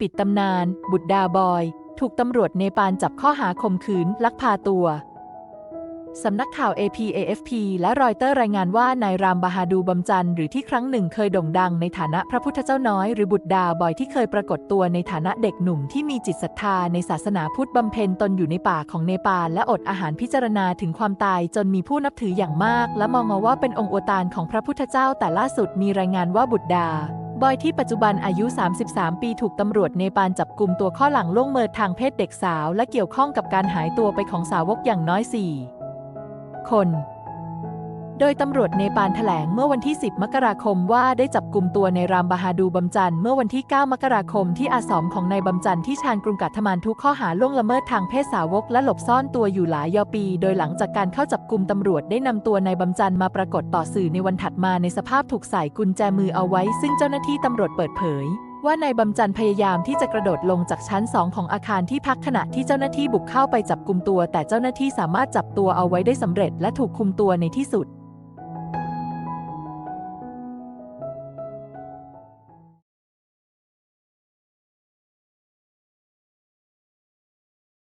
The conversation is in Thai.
ปิดตำนาน บุตรดาบอย ถูกตำรวจเนปาลจับข้อหาข่มขืน ลักพาตัว สำนักข่าว AP AFP และรอยเตอร์รายงานว่านายรามบาฮาดูบัมจันหรือที่ครั้งหนึ่งเคยโด่งดังในฐานะพระพุทธเจ้าน้อยหรือบุตรดาบอยที่เคยปรากฏตัวในฐานะเด็กหนุ่มที่มีจิตศรัทธาในศาสนาพุทธบำเพ็ญตนอยู่ในป่าของเนปาลและอดอาหารพิจารณาถึงความตายจนมีผู้นับถืออย่างมาก และมองว่าเป็นองค์อวตารของพระพุทธเจ้าแต่ล่าสุดมีรายงานว่าบุตรดา บอยที่ปัจจุบันอายุ 33 ปีถูกตำรวจเนปาลจับกลุ่มตัวข้อหลังล่วงเมินทางเพศเด็กสาว และเกี่ยวข้องกับการหายตัวไปของสาวกอย่างน้อย 4 คน โดยตำรวจเนปาลแถลงเมื่อวันที่ 10 มกราคมว่าได้จับกลุ่มตัวในรามบาฮาดูบัมจันเมื่อวันที่ 9 มกราคมที่อาสมของนายบัมจันที่ชานกรุงกัตมานทุกข้อหาล่วงละเมิดทางเพศสาวกและหลบซ่อนตัวอยู่หลายยอปี โดยหลังจากการเข้าจับกลุ่มตำรวจได้นำตัวนายบัมจันมาปรากฏต่อสื่อในวันถัดมาในสภาพถูกใส่กุญแจมือเอาไว้ ซึ่งเจ้าหน้าที่ตำรวจเปิดเผยว่านายบำจันพยายามที่จะกระโดดลงจากชั้นสองของอาคารที่พักขณะที่เจ้าหน้าที่บุกเข้าไปจับกลุ่มตัว แต่เจ้าหน้าที่สามารถจับตัวเอาไว้ได้สำเร็จและถูกคุมตัวในที่สุด